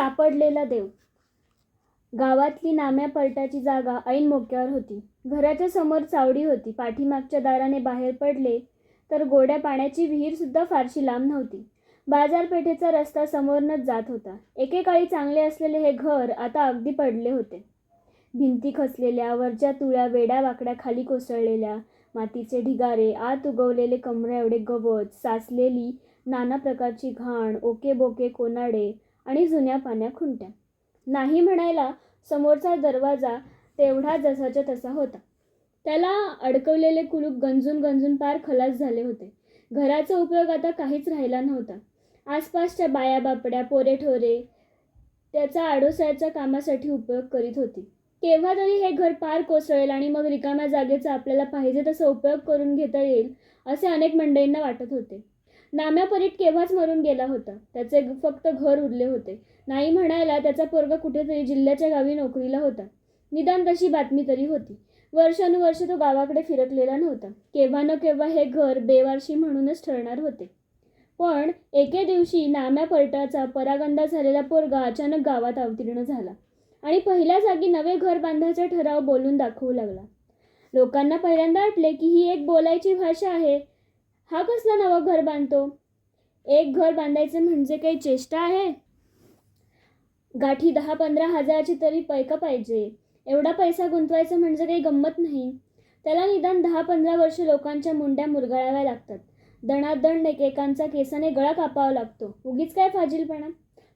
सापडलेला देव. गावातली नाम्या पलटाची जागा ऐन मोक्यावर होती. घराच्या समोर चावडी होती. पाठीमागच्या दाराने बाहेर पडले तर गोड्या पाण्याची विहीरसुद्धा फारशी लांब नव्हती. बाजारपेठेचा रस्ता समोरनच जात होता. एकेकाळी चांगले असलेले हे घर आता अगदी पडले होते. भिंती खचलेल्या वरच्या तुळ्या वेड्या वाकड्या खाली कोसळलेल्या मातीचे ढिगारे आत उगवलेले कमरे एवढे गवत साचलेली नाना प्रकारची घाण ओके बोके कोनाडे आणि जुन्या पाण्या खुंट्या नाही म्हणायला समोरचा दरवाजा तेवढा जसाच्या तसा होता. त्याला अडकवलेले कुलूप गंजून गंजून पार खलास झाले होते. घराचा उपयोग आता काहीच राहिला नव्हता. आसपासच्या बाया बापड्या पोरेठोरे त्याचा आडोसाच्या कामासाठी उपयोग करीत होती. केव्हा तरी हे घर पार कोसळेल आणि मग रिकाम्या जागेचा आपल्याला पाहिजे तसा उपयोग करून घेता येईल असे अनेक मंडळींना वाटत होते. नाम्या परीट केव्हाच मरून गेला होता. त्याचे फक्त घर उरले होते. नाही म्हणायला त्याचा पोरगा कुठेतरी जिल्ह्याच्या गावी नोकरीला होता. निदान तशी बातमी तरी होती. वर्षानुवर्ष तो गावाकडे फिरकलेला नव्हता. केव्हा न केव्हा हे घर बेवारशी म्हणूनच ठरणार होते. पण एके दिवशी नाम्या पलटाचा परागंदा झालेला पोरगा अचानक गावात अवतीर्ण झाला आणि पहिल्या जागी नवे घर बांधायचा ठराव बोलून दाखवू लागला. लोकांना पहिल्यांदा वाटले की ही एक बोलायची भाषा आहे. हा कसला नवं घर बांधतो? एक घर बांधायचं म्हणजे काही चेष्टा आहे? गाठी दहा पंधरा हजाराची तरी पैका पाहिजे. एवढा पैसा गुंतवायचा म्हणजे काही गंमत नाही. त्याला निदान दहा पंधरा वर्ष लोकांच्या मुंड्या मुरगळाव्या लागतात. दणादण एकेकांचा केसाने गळा कापावा लागतो. उगीच काय फाजीलपणा?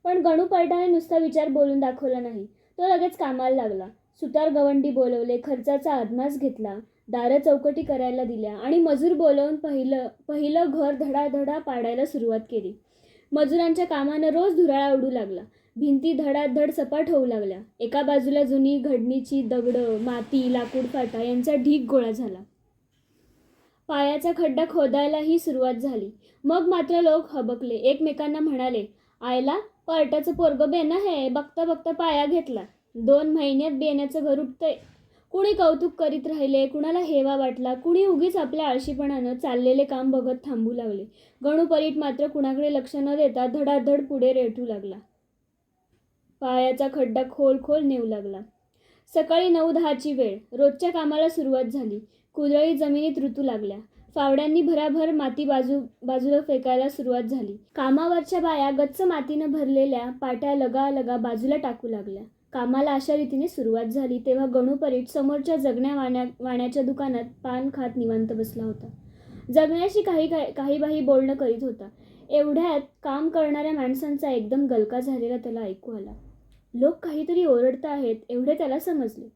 पण गणू पलटाने नुसता विचार बोलून दाखवला नाही. तो लगेच कामाला लागला. सुतार गवंडी बोलवले खर्चाचा अदमास घेतला दारं चौकटी करायला दिल्या आणि मजूर बोलवून पहिलं पहिलं घर धडाधडा पाडायला सुरुवात केली. मजुरांच्या कामानं रोज धुराळा उडू लागला. भिंती धडाधड सपाट होऊ लागल्या. एका बाजूला जुनी घडणीची दगडं माती लाकूड फाटा यांचा ढीक गोळा झाला. पायाचा खड्डा खोदायलाही सुरुवात झाली. मग मात्र लोक हबकले. एकमेकांना म्हणाले आयला पार्टाचं पोरगं बेना हे बघता बघता पाया घेतला. दोन महिन्यात बेण्याचं घर उठतंय. कुणी कौतुक करीत राहिले कुणाला हेवा वाटला कुणी उगीच आपल्या आळशीपणानं चाललेले काम बघत थांबू लागले. गणू परीट मात्र कुणाकडे लक्ष न देता धडाधड पुढे रेटू लागला. पायाचा खड्डा खोल खोल नेऊ लागला. सकाळी नऊ दहाची वेळ. रोजच्या कामाला सुरुवात झाली. कुदळी जमिनीत ऋतू लागल्या. फावड्यांनी भराभर माती बाजू बाजूला फेकायला सुरुवात झाली. कामावरच्या बाया गच्च मातीनं भरलेल्या पाट्या लगा लगा बाजूला टाकू लागल्या. कामाला अशा रीतीने सुरुवात झाली तेव्हा गणू परीट समोरच्या जगण्या वाण्या वाण्याच्या दुकानात पान खात निवांत बसला होता. जगण्याशी काही काही काही बाही बोलणं करीत होता. एवढ्यात काम करणाऱ्या माणसांचा एकदम गलका झालेला त्याला ऐकू आला. लोक काहीतरी ओरडत आहेत एवढे त्याला समजले.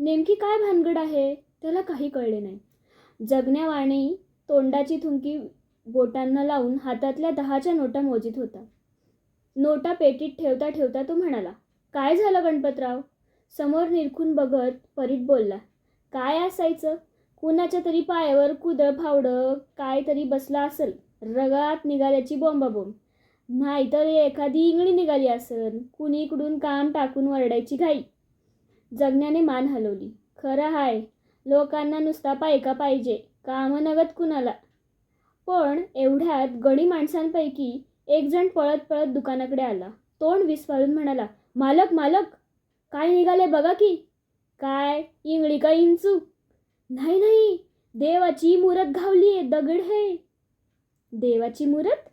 नेमकी काय भानगड आहे? त्याला काही कळले नाही. जगण्या वाणी तोंडाची थुंकी बोटांना लावून हातातल्या दहाच्या नोटा मोजीत होता. नोटा पेटीत ठेवता ठेवता तो म्हणाला काय झालं गणपतराव? समोर निरखून बघत परीट बोलला काय असायचं? कुणाच्या तरी पायावर कुदळ फावडं काय तरी बसला असेल रगात निघाल्याची बोंबाबोंब. नाहीतर एखादी इंगळी निघाली असेल कुणी इकडून काम टाकून वरडायची घाई. जगण्याने मान हलवली खरं हाय लोकांना नुसता पायका पाहिजे कामं नगत कुणाला? पण एवढ्यात गडी माणसांपैकी एक जण पळत पळत दुकानाकडे आला तोंड विस्फारून म्हणाला मालक मालक काय निघाले बघा की? काय? इंगळी का इंचू? नाही नाही देवाची मुरत घावली दगड हे. देवाची मुरत?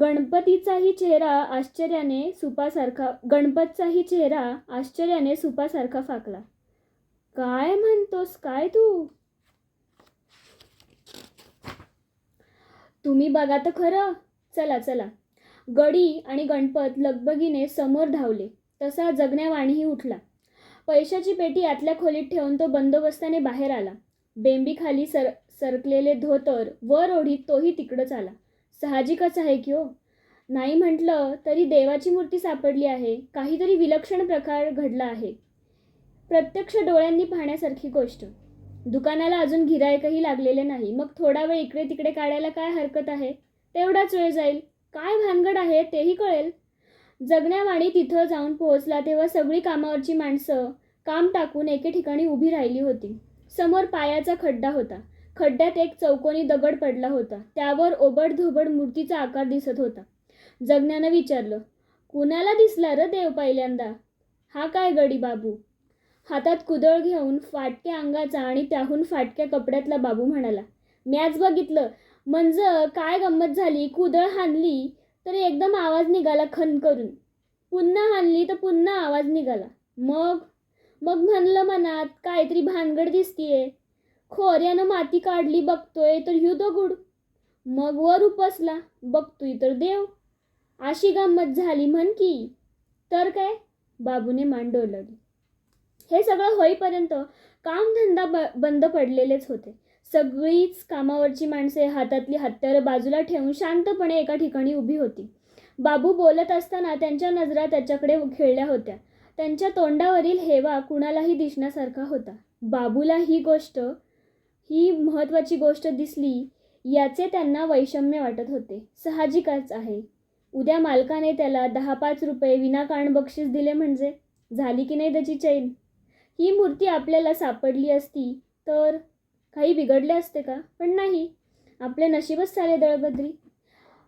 गणपतीचाही चेहरा आश्चर्याने सुपासारखा गणपतचाही चेहरा आश्चर्याने सुपासारखा फाकला. काय म्हणतोस काय तू? तुम्ही बघा तर खरं. चला चला. गडी आणि गणपत लगबगीने समोर धावले. तसा जगण्यावाणीही उठला. पैशाची पेटी आतल्या खोलीत ठेवून तो बंदोबस्ताने बाहेर आला. बेंबीखाली सर सरकलेले धोतर वर ओढीत तोही तिकडंच आला. साहजिकच आहे की हो? नाही म्हटलं तरी देवाची मूर्ती सापडली आहे. काहीतरी विलक्षण प्रकार घडला आहे. प्रत्यक्ष डोळ्यांनी पाहण्यासारखी गोष्ट. दुकानाला अजून गिरायकही लागलेले नाही. मग थोडा वेळ इकडे तिकडे काढायला काय हरकत आहे? तेवढाच वेळ जाईल. काय भानगड आहे तेही कळेल. जगण्यावाणी तिथं जाऊन पोहोचला तेव्हा सगळी कामावरची माणसं काम टाकून एके ठिकाणी उभी राहिली होती. समोर पायाचा खड्डा होता. खड्ड्यात एक चौकोनी दगड पडला होता. त्यावर ओबड धोबड मूर्तीचा आकार दिसत होता. जगण्यानं विचारलं कुणाला दिसला र देव पहिल्यांदा? हा काय गडी बाबू? हातात कुदळ घेऊन फाटक्या अंगाचा आणि त्याहून फाटक्या कपड्यातला बाबू म्हणाला मॅच बघितलं म्हणजे काय गंमत झाली? कुदळ हाणली तर एकदम आवाज निघाला खन करून. पुन्हा हाणली तर पुन्हा आवाज निघाला. मग? मग म्हणलं मनात काहीतरी भानगड दिसतीये. खोऱ्यानं माती काढली बघतोय तर ह्यू दगुड मग वर उपसला बघतोय तर देव. अशी गंमत झाली म्हण की. तर काय? बाबूने मान डोलवली. हे सगळं होईपर्यंत कामधंदा ब बंद पडलेलेच होते. सगळीच कामावरची माणसे हातातली हत्यारं बाजूला ठेवून शांतपणे एका ठिकाणी उभी होती. बाबू बोलत असताना त्यांच्या नजरा त्याच्याकडे खेळल्या होत्या. त्यांच्या तोंडावरील हेवा कुणालाही दिसण्यासारखा होता. बाबूला ही गोष्ट ही महत्त्वाची गोष्ट दिसली याचे त्यांना वैषम्य वाटत होते. साहजिकच आहे. उद्या मालकाने त्याला दहा पाच रुपये विनाकारण बक्षीस दिले म्हणजे? झाली की नाही त्याची चैन? ही मूर्ती आपल्याला सापडली असती तर? काही बिघडले असते का? पण नाही. आपले नशीबच सारे दळबद्री.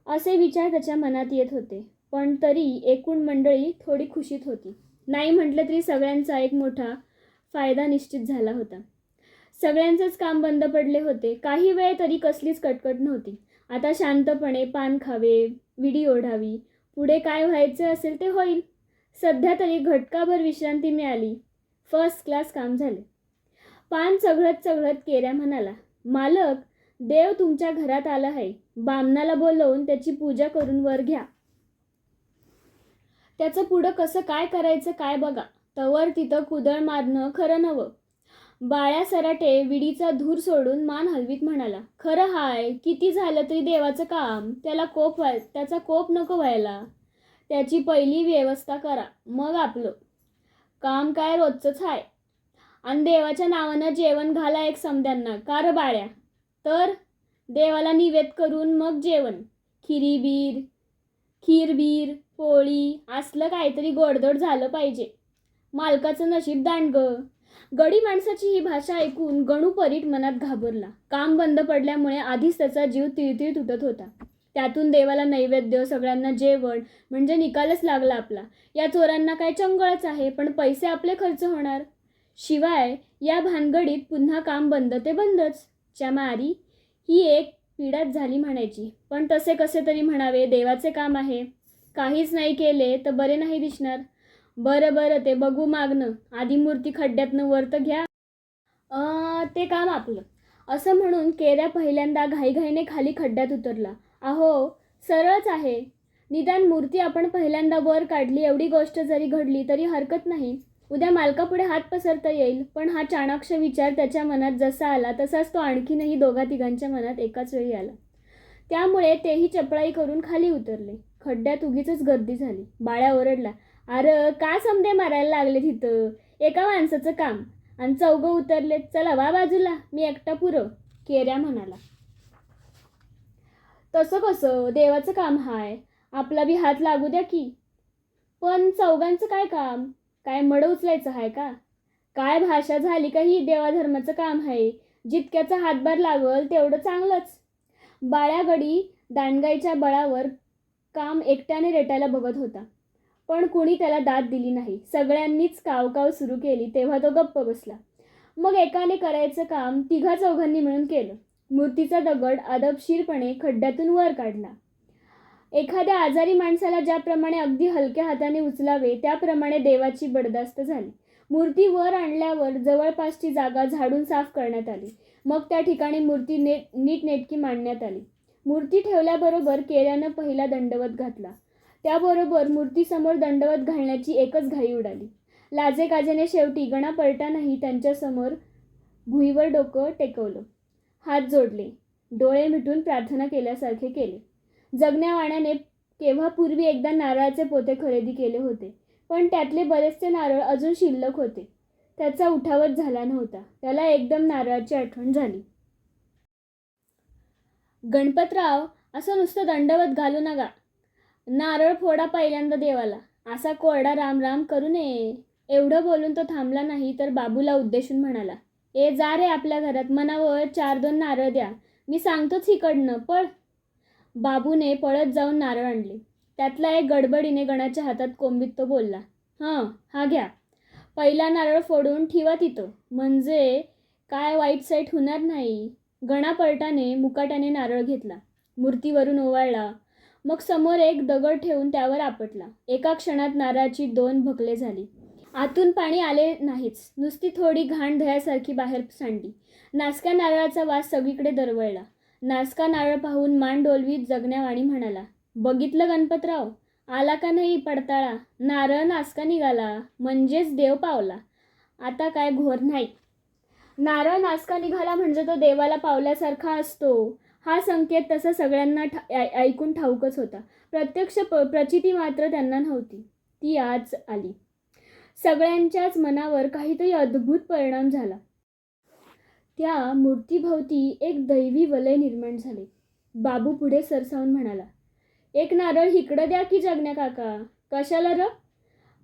असे विचार त्याच्या मनात येत होते. पण तरी एकूण मंडळी थोडी खुशीत होती. नाही म्हटलं तरी सगळ्यांचा एक मोठा फायदा निश्चित झाला होता. सगळ्यांचंच काम बंद पडले होते. काही वेळ तरी कसलीच कटकट नव्हती. आता शांतपणे पान खावे विडी ओढावी. पुढे काय व्हायचे असेल ते होईल. सध्या तरी घटकाभर विश्रांती मिळाली. फर्स्ट क्लास काम झाले. पान चघळत चघळत केऱ्या म्हणाला मालक देव तुमच्या घरात आला आहे. बामणाला बोलवून त्याची पूजा करून वर घ्या. त्याचं पुढं कसं काय करायचं काय बघा. तवर तिथं कुदळ मारणं खरं नवं बाळ्या सराटे विडीचा धूर सोडून मान हलवीत म्हणाला खरं हाय किती झालं तरी देवाचं काम. त्याला कोप व्हाय त्याचा कोप नको व्हायला. त्याची पहिली व्यवस्था करा. मग आपलं. काम काय रोजचंच आहे आणि देवाच्या नावानं जेवण घाला एक समध्यांना कार बाळ्या? तर देवाला निवेद करून मग जेवण. खिरीबीर खीरबीर पोळी असलं काहीतरी गोडधोड झालं पाहिजे. मालकाचं नशीब दांडग गडी माणसाची ही भाषा ऐकून गणू परीट मनात घाबरला. काम बंद पडल्यामुळे आधीच त्याचा जीव तिळतिळ तुटत होता. त्यातून देवाला नैवेद्य सगळ्यांना जेवण म्हणजे निकालच लागला आपला. या चोरांना काय चंगळच आहे पण पैसे आपले खर्च होणार? शिवाय या भानगडीत पुन्हा काम बंद ते बंदच. च्या मारी ही एक पीडाच झाली म्हणायची. पण तसे कसे तरी म्हणावे देवाचे काम आहे. काहीच नाही केले तर बरे नाही दिसणार. बरं बरं ते बघू मागणं. आधी मूर्ती खड्ड्यातनं वर तर घ्या. ते काम आपलं. असं म्हणून केऱ्या पहिल्यांदा घाईघाईने खाली खड्ड्यात उतरला. अहो सरळच आहे. निदान मूर्ती आपण पहिल्यांदा वर काढली एवढी गोष्ट जरी घडली तरी हरकत नाही. उद्या मालकापुढे हात पसरता येईल पण हा चाणाक्ष विचार त्याच्या मनात जसा आला तसाच तो आणखीनही दोघा तिघांच्या मनात एकाच वेळी आला. त्यामुळे तेही चपळाई करून खाली उतरले. खड्ड्यात उगीच गर्दी झाली. बाळ्या ओरडला अरे का समदे मारायला लागले तिथं एका माणसाचं काम. आणि चौघं उतरले चला वा बाजूला मी एकटा पुरं केऱ्या म्हणाला. तसं कसं? देवाचं काम हाय. आपला बी हात लागू द्या की. पण चौघांचं काय काम? काय मड उचलायचं आहे का? काय भाषा झाली का ही देवाधर्माचं काम आहे जितक्याचा हातभार लागल तेवढं चांगलंच. बाळ्यागडी दांडगाईच्या बळावर काम एकट्याने रेटायला बघत होता. पण कुणी त्याला दाद दिली नाही. सगळ्यांनीच कावकाव सुरू केली तेव्हा तो गप्प बसला. मग एकाने करायचं काम तिघा चौघांनी मिळून केलं. मूर्तीचा दगड अदबशीरपणे खड्ड्यातून वर काढला. एखाद्या आजारी माणसाला ज्याप्रमाणे अगदी हलक्या हाताने उचलावे त्याप्रमाणे देवाची बडदास्त झाली. मूर्ती वर आणल्यावर जवळपासची जागा झाडून साफ करण्यात आली. मग त्या ठिकाणी मूर्ती नेट नीटनेटकी मांडण्यात आली. मूर्ती ठेवल्याबरोबर केऱ्यानं पहिला दंडवत घातला. त्याबरोबर मूर्तीसमोर दंडवत घालण्याची एकच घाई उडाली. लाजे काजेने शेवटी गणा पलटानंही त्यांच्यासमोर भुईवर डोकं टेकवलं. हात जोडले. डोळे मिटून प्रार्थना केल्यासारखे केले. जगण्यावाण्याने केव्हा पूर्वी एकदा नारळाचे पोते खरेदी केले होते पण त्यातले बरेचसे नारळ अजून शिल्लक होते. त्याचा उठावत झाला नव्हता. त्याला एकदम नारळाची आठवण झाली. गणपतराव असं नुसतं दंडवत घालू नका. नारळ फोडा पहिल्यांदा देवाला. असा कोरडा राम राम करू नये. एवढं बोलून तो थांबला नाही तर बाबूला उद्देशून म्हणाला ए जा रे आपल्या घरात. मनावर चार दोन नारळ द्या. मी सांगतोच इकडनं पळ बाबूने पळत जाऊन नारळ आणले. त्यातला एक गडबडीने गणाच्या हातात कोंबीत तो बोलला हां हा घ्या. पहिला नारळ फोडून ठेवा तिथं. म्हणजे काय वाईट साईट होणार नाही. गणा पलटाने मुकाट्याने नारळ घेतला. मूर्तीवरून ओवाळला. मग समोर एक दगड ठेवून त्यावर आपटला. एका क्षणात नारळाची दोन भकले झाली. आतून पाणी आले नाहीच. नुसती थोडी घाण धयासारखी बाहेर सांडली. नासक्या नारळाचा वास सगळीकडे दरवळला. नासका नारळ पाहून मान डोलवीत जगण्यावाणी म्हणाला बघितलं गणपतराव? आला का नाही पडताळा? नारळ नासका निघाला म्हणजेच देव पावला. आता काय घोर नाही नारळ नासका निघाला म्हणजे तो देवाला पावल्यासारखा असतो. हा संकेत तसा सगळ्यांना ठा ऐकून ठाऊकच होता. प्रत्यक्ष प प्रचिती मात्र त्यांना नव्हती. ती आज आली. सगळ्यांच्याच मनावर काहीतरी अद्भुत परिणाम झाला. त्या मूर्तीभोवती एक दैवी वलय निर्माण झाले. बाबू पुढे सरसावून म्हणाला एक नारळ इकडं द्या की जगण्या काका? कशाला र?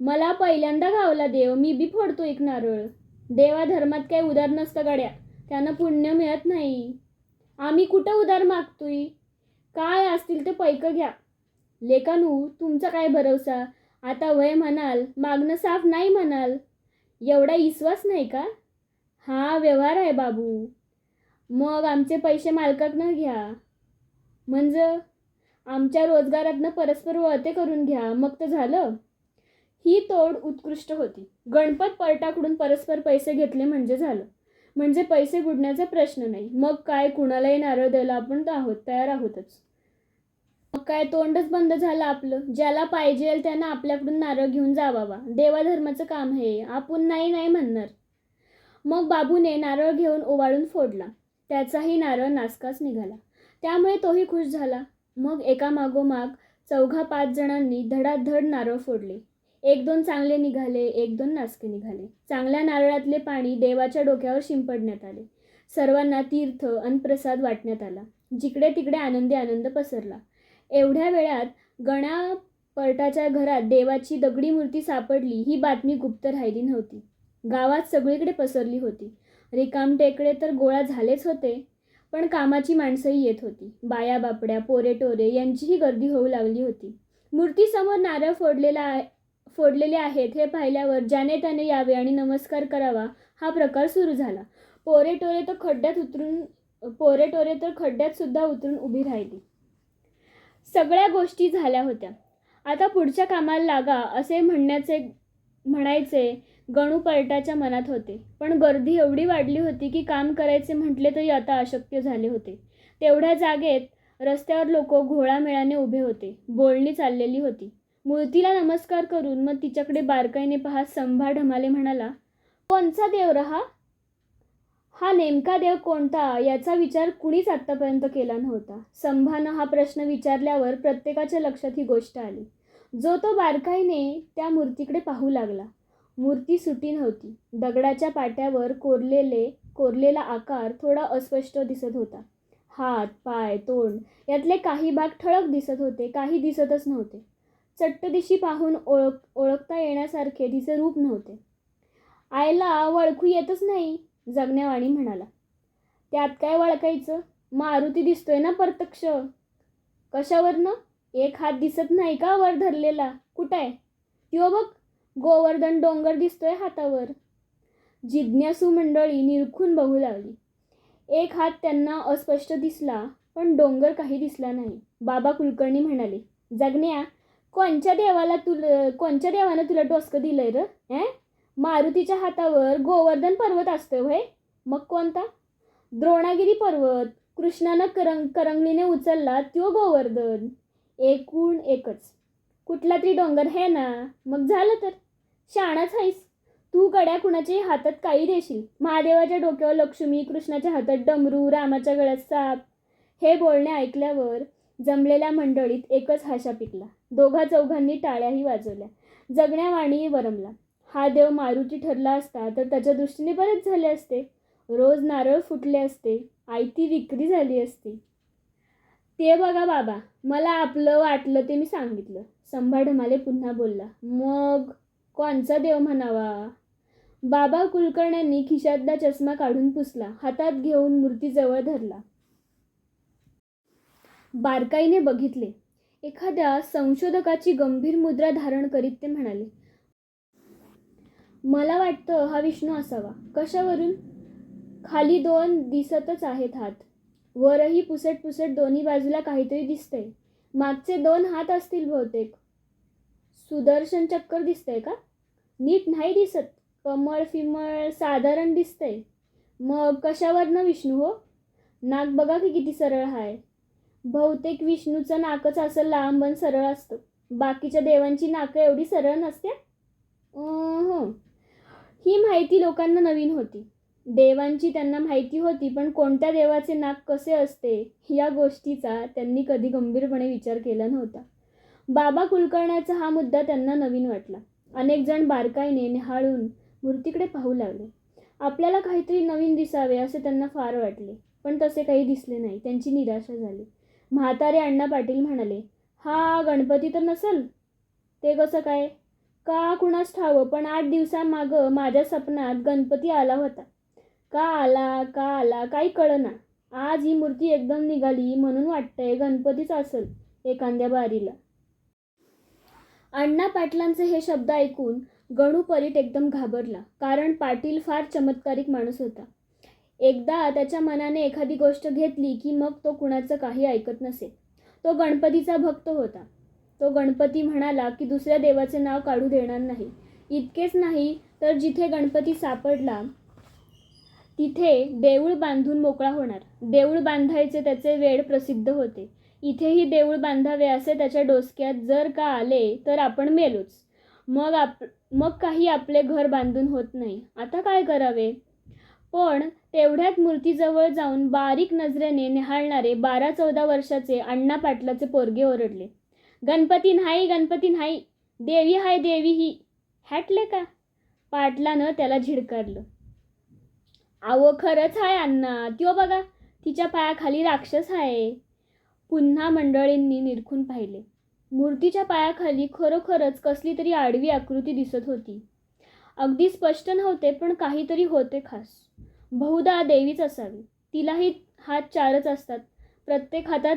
मला पहिल्यांदा गावला देव मी बी फोडतो एक नारळ. देवा धर्मात काही उदार नसतं गड्या त्यानं पुण्य मिळत नाही. आम्ही कुठं उदार मागतोय? काय असतील ते पैक घ्या. लेकानू तुमचा काय भरवसा? आता वय म्हणाल मागणं साफ नाही म्हणाल. एवढा विश्वास नाही का? हा व्यवहार आहे बाबू. मग आमचे पैसे मालकातनं घ्या. म्हणजे आमच्या रोजगारातनं परस्पर वळते करून घ्या. मग तर झालं. ही तोड उत्कृष्ट होती. गणपत पलटाकडून परस्पर पैसे घेतले म्हणजे झालं. म्हणजे पैसे बुडण्याचा प्रश्न नाही. मग काय? कुणालाही नारळ द्यायला आपण आहोत तयार आहोतच. मग काय? तोंडच बंद झालं आपलं. ज्याला पाहिजे त्यानं आपल्याकडून नारळ घेऊन जावावा. देवाधर्माचं काम हे. आपण नाही नाही म्हणणार. मग बाबूने नारळ घेऊन ओवाळून फोडला. त्याचाही नारळ नासकाच निघाला. त्यामुळे तोही खुश झाला. मग एका मागोमाग चौघा पाच जणांनी धडाधड नारळ फोडले. एक दोन चांगले निघाले एक दोन नासके निघाले. चांगल्या नारळातले पाणी देवाच्या डोक्यावर शिंपडण्यात आले. सर्वांना तीर्थ आणि प्रसाद वाटण्यात आला. जिकडे तिकडे आनंदी आनंद पसरला. एवढ्या वेळात गणा पर्टाच्या घरात देवाची दगडी मूर्ती सापडली ही बातमी गुप्त राहिली नव्हती. गावात सगळीकडे पसरली होती. रिकाम टेकडे तर गोळा झालेच होते पण कामाची माणसंही येत होती. बाया बापड्या पोरे टोरे यांचीही गर्दी होऊ लागली होती. मूर्तीसमोर नारळ फोडलेला आहे फोडलेले आहेत हे पाहिल्यावर ज्याने त्याने यावे आणि नमस्कार करावा हा प्रकार सुरू झाला. पोरे टोरे तर खड्ड्यात उतरून पोरे टोरे तर खड्ड्यात सुद्धा उतरून उभी राहिली. सगळ्या गोष्टी झाल्या होत्या. आता पुढच्या कामाला लागा असे म्हणण्याचे म्हणायचे गणू पलटाच्या मनात होते. पण गर्दी एवढी वाढली होती की काम करायचे म्हटले तरी आता अशक्य झाले होते. तेवढ्या जागेत रस्त्यावर लोक घोळामेळाने उभे होते. बोलणी चाललेली होती. मूर्तीला नमस्कार करून मग तिच्याकडे बारकाईने पाहत संभा ढमाले म्हणाला कोणचा देव रहा? हा नेमका देव कोणता? याचा विचार कुणीच आत्तापर्यंत केला नव्हता. संभानं हा प्रश्न विचारल्यावर प्रत्येकाच्या लक्षात ही गोष्ट आली. जो तो बारकाईने त्या मूर्तीकडे पाहू लागला. मूर्ती सुटी नव्हती. दगडाच्या पाट्यावर कोरलेले कोरलेला आकार थोडा अस्पष्ट दिसत होता. हात पाय तोंड यातले काही भाग ठळक दिसत होते काही दिसतच नव्हते. चट्टदिशी पाहून ओळख ओळखता येण्यासारखे तिचे रूप नव्हते. आयला वळखू येतच नाही जगण्यावाणी म्हणाला. त्यात काय वळखायचं? मारुती दिसतोय ना प्रत्यक्ष? कशावरनं? एक हात दिसत नाही का वर धरलेला? कुठं आहे? त्यो बघ. गोवर्धन डोंगर दिसतोय हातावर. जिज्ञासू मंडळी निरखून बघू लागली. एक हात त्यांना अस्पष्ट दिसला पण डोंगर काही दिसला नाही. बाबा कुलकर्णी म्हणाले जगण्या कोणच्या देवाला तुला कोणच्या देवानं तुला डोसकं दिलंय र? हे मारुतीच्या हातावर गोवर्धन पर्वत असतोय होय मग कोणता? द्रोणागिरी पर्वत. कृष्णानं करंग करंगलीने उचलला त्यो गोवर्धन. एकूण एकच. कुठला तरी डोंगर हे ना? मग झालं तर? शाणाच आहेस. तू गड्या कुणाच्याही हातात काही देशील. महादेवाच्या डोक्यावर लक्ष्मी कृष्णाच्या हातात डमरू रामाच्या गळ्यात साप. हे बोलणे ऐकल्यावर जमलेल्या मंडळीत एकच हाशा पिकला दोघा चौघांनी टाळ्याही वाजवल्या. जगण्यावाणी वरमला. हा देव मारुती ठरला असता तर त्याच्या दृष्टीने बरेच झाले असते. रोज नारळ फुटले असते. आयती विक्री झाली असती. ते बघा बाबा. मला आपलं वाटलं ते मी सांगितलं. संभा ढमाले पुन्हा बोलला मग कोणचा देव म्हणावा? बाबा कुलकर्ण्यांनी खिशातला चष्मा काढून पुसला हातात घेऊन मूर्तीजवळ धरला. बारकाईने बघितले. एखाद्या संशोधकाची गंभीर मुद्रा धारण करीत ते म्हणाले मला वाटतं हा विष्णू असावा. कशावरून? खाली दोन दिसतच आहेत हात. वरही पुसट पुसट दोन्ही बाजूला काहीतरी दिसतंय. मागचे दोन हात असतील बहुतेक. सुदर्शन चक्कर दिसतंय का? नीट नाही दिसत. कमळ फिमळ साधारण दिसतंय. मग कशावरनं विष्णू हो? नाक बघा की किती सरळ आहे बहुतेक विष्णूचं नाकच असं लांब आणि सरळ असतं. बाकीच्या देवांची नाकं एवढी सरळ नसत्या? हो ही माहिती लोकांना नवीन होती. देवांची त्यांना माहिती होती पण कोणत्या देवाचे नाक कसे असते या गोष्टीचा त्यांनी कधी गंभीरपणे विचार केला नव्हता. बाबा कुलकर्ण्याचा हा मुद्दा त्यांना नवीन वाटला. अनेक जण बारकाईने निहाळून मूर्तीकडे पाहू लागले. आपल्याला काहीतरी नवीन दिसावे असे त्यांना फार वाटले पण तसे काही दिसले नाही. त्यांची निराशा झाली. म्हातारे अण्णा पाटील म्हणाले हा गणपती तर नसेल. ते कसं काय? का कुणास ठावं? पण आठ दिवसामागं माझ्या सपनात गणपती आला होता. का आला? का आला? काही कळना. आज ही मूर्ती एकदम निघाली म्हणून वाटतंय गणपतीच असेल एखाद्या बारीला. अण्णा पाटलांचे हे शब्द ऐकून गणू परीट एकदम घाबरला कारण पाटील फार चमत्कारिक माणूस होता. एकदा त्याच्या मनाने एखादी गोष्ट घेतली की मग तो कुणाचं काही ऐकत नसे. तो गणपतीचा भक्त होता. तो गणपती म्हणाला की दुसऱ्या देवाचे नाव काढू देणार नाही. इतकेच नाही तर जिथे गणपती सापडला तिथे देऊळ बांधून मोकळा होणार. देऊळ बांधायचे त्याचे वेळ प्रसिद्ध होते. इथेही देऊळ बांधावे असे त्याच्या डोसक्यात जर का आले तर आपण मेलोच. मग आप मग काही आपले घर बांधून होत नाही. आता काय करावे? पण तेवढ्यात मूर्तीजवळ जाऊन बारीक नजरेने निहाळणारे बारा चौदा वर्षाचे अण्णा पाटलाचे पोरगे ओरडले. गणपती नाही गणपती नाही देवी हाय देवी ही. हॅटले का? पाटलानं त्याला झिडकारलं. अहो खरंच आहे अण्णा. त्यो बघा तिच्या पायाखाली राक्षस आहे पुन्हा मंडळींनी निरखून पाहिले. मूर्तीच्या पायाखाली खरोखरच कसली तरी आडवी आकृती दिसत होती. अगदी स्पष्ट नव्हते पण काहीतरी होते खास. बहुधा देवीच असावी. तिलाही हात चारच असतात. प्रत्येक हातात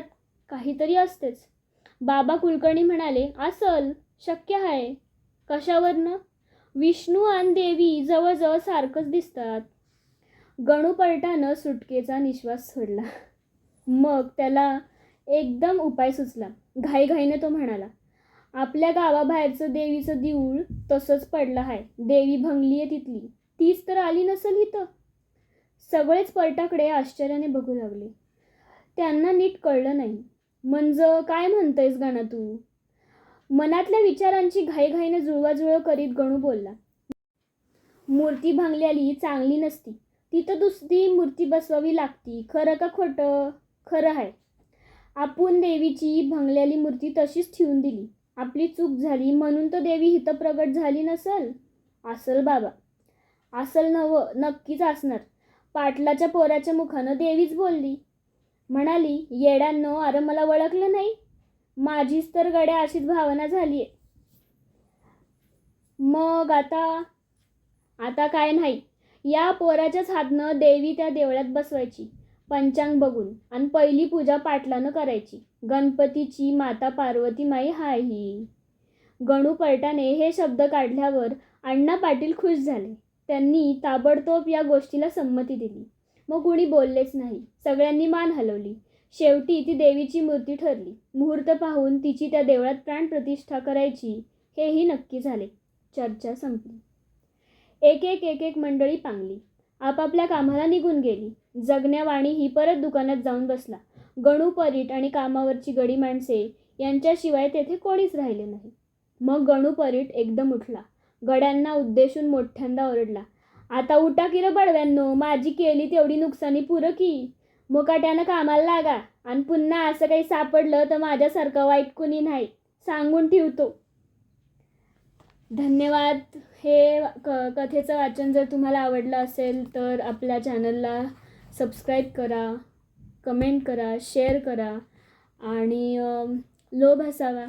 काहीतरी असतेच. बाबा कुलकर्णी म्हणाले असल शक्य आहे कशावरनं? विष्णू आणि देवी जवळजवळ सारखंच दिसतात. गणूपलटानं सुटकेचा निश्वास सोडला. मग त्याला एकदम उपाय सुचला. घाईघाईने तो म्हणाला आपल्या गावाबाहेरचं देवीचं देऊळ तसंच पडलं आहे देवी भंगली आहे तिथली. तीच तर आली नसेल इथं. सगळेच पर्टाकडे आश्चर्याने बघू लागले. त्यांना नीट कळलं नाही. म्हणजे काय म्हणतंयस गाणं तू? मनातल्या विचारांची घाईघाईने जुळवाजुळव करीत गणू बोलला मूर्ती भांगल्याली चांगली नसती. तिथं दुसरी मूर्ती बसवावी लागती. खरं का खोटं? खरं आहे आपण देवीची भंगलेली मूर्ती तशीच ठेवून दिली. आपली चूक झाली म्हणून तर देवी हिथं प्रगट झाली नसल? असल बाबा. असल नव नक्कीच असणार. पाटलाच्या पोराच्या मुखानं देवीच बोलली. म्हणाली येड्यांनो अरे मला ओळखलं नाही. माझीच तर गड्या अशीच भावना झाली आहे मग आता आता काय नाही. या पोराच्याच हातनं देवी त्या देवळात बसवायची. पंचांग बघून. आणि पहिली पूजा पाटलानं करायची. गणपतीची माता पार्वती माई हाय ही गणू पलटाने हे शब्द काढल्यावर अण्णा पाटील खुश झाले. त्यांनी ताबडतोब या गोष्टीला संमती दिली. मग कुणी बोललेच नाही. सगळ्यांनी मान हलवली. शेवटी ती देवीची मूर्ती ठरली. मुहूर्त पाहून तिची त्या देवळात प्राणप्रतिष्ठा करायची हेही नक्की झाले. चर्चा संपली. एक एक एक एक मंडळी पांगली. आपापल्या कामाला निघून गेली. जगण्यावाणी ही परत दुकानात जाऊन बसला. गणू परीट आणि कामावरची गडी माणसे यांच्याशिवाय तेथे कोणीच राहिले नाही. मग गणू परीट एकदम उठला. गड्यांना उद्देशून मोठ्यांदा ओरडला. आता उठा की र बडव्यांनो माझी केली तेवढी नुकसानी पुरं की? मुकाट्यानं कामाला लागा. आणि पुन्हा असं काही सापडलं तर माझ्यासारखं वाईट कुणी नाही. सांगून ठेवतो. धन्यवाद. हे क कथेचं वाचन जर तुम्हाला आवडलं असेल तर आपल्या चॅनलला सबस्क्राईब करा कमेंट करा शेअर करा आणि लोभ असावा.